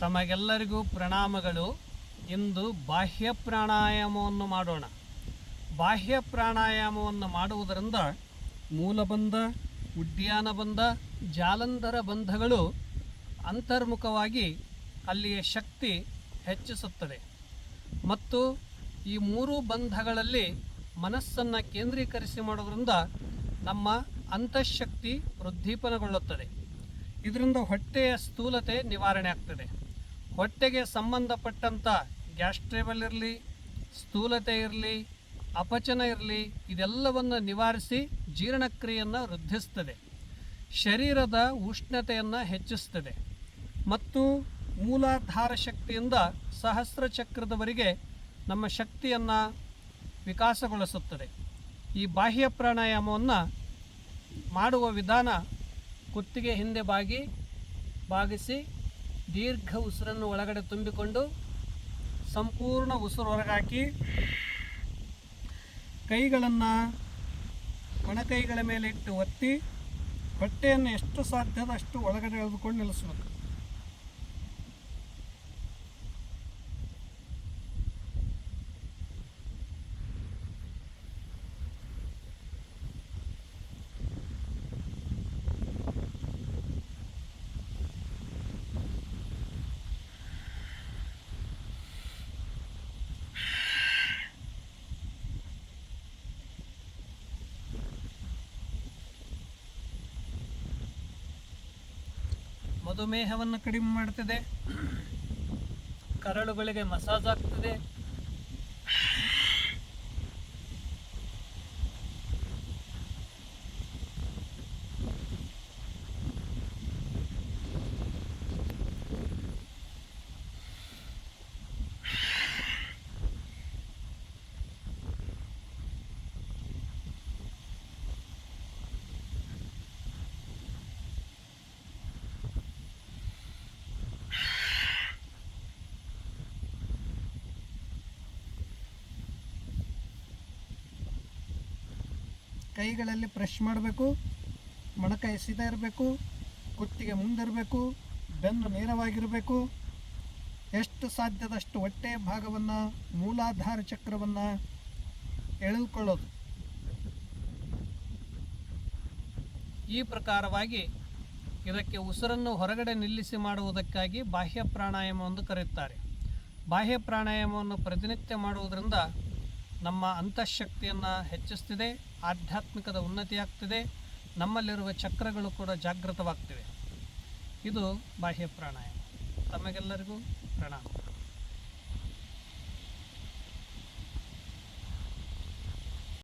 ತಮಗೆಲ್ಲರಿಗೂ ಪ್ರಣಾಮಗಳು. ಇಂದು ಬಾಹ್ಯ ಪ್ರಾಣಾಯಾಮವನ್ನು ಮಾಡೋಣ. ಬಾಹ್ಯ ಪ್ರಾಣಾಯಾಮವನ್ನು ಮಾಡುವುದರಿಂದ ಮೂಲಬಂಧ ಉಡ್ಯಾನ ಬಂಧ, ಜಾಲಂಧರ ಬಂಧಗಳು ಅಂತರ್ಮುಖವಾಗಿ ಅಲ್ಲಿಯ ಶಕ್ತಿ ಹೆಚ್ಚಿಸುತ್ತದೆ. ಮತ್ತು ಈ ಮೂರು ಬಂಧಗಳಲ್ಲಿ ಮನಸ್ಸನ್ನು ಕೇಂದ್ರೀಕರಿಸಿ ಮಾಡೋದರಿಂದ ನಮ್ಮ ಅಂತಃಶಕ್ತಿ ವೃದ್ಧಿಪನಗೊಳ್ಳುತ್ತದೆ. ಇದರಿಂದ ಹೊಟ್ಟೆಯ ಸ್ಥೂಲತೆ ನಿವಾರಣೆ ಆಗ್ತದೆ. ಹೊಟ್ಟೆಗೆ ಸಂಬಂಧಪಟ್ಟಂಥ ಗ್ಯಾಸ್ಟ್ರೇಬಲ್ ಇರಲಿ, ಸ್ಥೂಲತೆ ಇರಲಿ, ಅಪಚನ ಇರಲಿ, ಇದೆಲ್ಲವನ್ನು ನಿವಾರಿಸಿ ಜೀರ್ಣಕ್ರಿಯೆಯನ್ನು ವೃದ್ಧಿಸ್ತದೆ. ಶರೀರದ ಉಷ್ಣತೆಯನ್ನು ಹೆಚ್ಚಿಸ್ತದೆ. ಮತ್ತು ಮೂಲಾಧಾರ ಶಕ್ತಿಯಿಂದ ಸಹಸ್ರ ಚಕ್ರದವರೆಗೆ ನಮ್ಮ ಶಕ್ತಿಯನ್ನು ವಿಕಾಸಗೊಳಿಸುತ್ತದೆ. ಈ ಬಾಹ್ಯ ಪ್ರಾಣಾಯಾಮವನ್ನು ಮಾಡುವ ವಿಧಾನ ಕುತ್ತಿಗೆ ಹಿಂದೆ ಬಾಗಿ, ಬಾಗಿಸಿ ದೀರ್ಘ ಉಸಿರನ್ನು ಒಳಗಡೆ ತುಂಬಿಕೊಂಡು ಸಂಪೂರ್ಣ ಉಸಿರು ಹೊರಗಾಕಿ ಕೈಗಳನ್ನು ಒಣಕೈಗಳ ಮೇಲೆ ಇಟ್ಟು ಒತ್ತಿ ಹೊಟ್ಟೆಯನ್ನು ಎಷ್ಟು ಸಾಧ್ಯದ ಅಷ್ಟು ಒಳಗಡೆ ಎಳೆದುಕೊಂಡು ನಿಲ್ಲಿಸಬೇಕು. ಮಧುಮೇಹವನ್ನು ಕಡಿಮೆ ಮಾಡ್ತದೆ. ಕರಳುಗಳಿಗೆ ಮಸಾಜ್ ಆಗ್ತದೆ. ಕೈಗಳಲ್ಲಿ ಪ್ರೆಶ್ ಮಾಡಬೇಕು ಮೊಣಕ ಎಸಿತಾ ಇರಬೇಕು, ಕುತ್ತಿಗೆ ಮುಂದಿರಬೇಕು, ಬೆನ್ನು ನೇರವಾಗಿರಬೇಕು. ಎಷ್ಟು ಸಾಧ್ಯದಷ್ಟು ಹೊಟ್ಟೆ ಭಾಗವನ್ನು, ಮೂಲಾಧಾರ ಚಕ್ರವನ್ನು ಎಳೆದುಕೊಳ್ಳೋದು. ಈ ಪ್ರಕಾರವಾಗಿ ಇದಕ್ಕೆ ಉಸಿರನ್ನು ಹೊರಗಡೆ ನಿಲ್ಲಿಸಿ ಮಾಡುವುದಕ್ಕಾಗಿ ಬಾಹ್ಯ ಪ್ರಾಣಾಯಾಮ ಎಂದು ಕರೆಯುತ್ತಾರೆ. ಬಾಹ್ಯ ಪ್ರಾಣಾಯಾಮವನ್ನು ಪ್ರತಿನಿತ್ಯ ಮಾಡುವುದರಿಂದ ನಮ್ಮ ಅಂತಃಶಕ್ತಿಯನ್ನು ಹೆಚ್ಚಿಸ್ತಿದೆ ಆಧ್ಯಾತ್ಮಿಕದ ಉನ್ನತಿಯಾಗ್ತಿದೆ ನಮ್ಮಲ್ಲಿರುವ ಚಕ್ರಗಳು ಕೂಡ ಜಾಗೃತವಾಗ್ತಿವೆ. ಇದು ಬಾಹ್ಯ ಪ್ರಾಣಾಯಾಮ. ತಮಗೆಲ್ಲರಿಗೂ ಪ್ರಣಾಮ.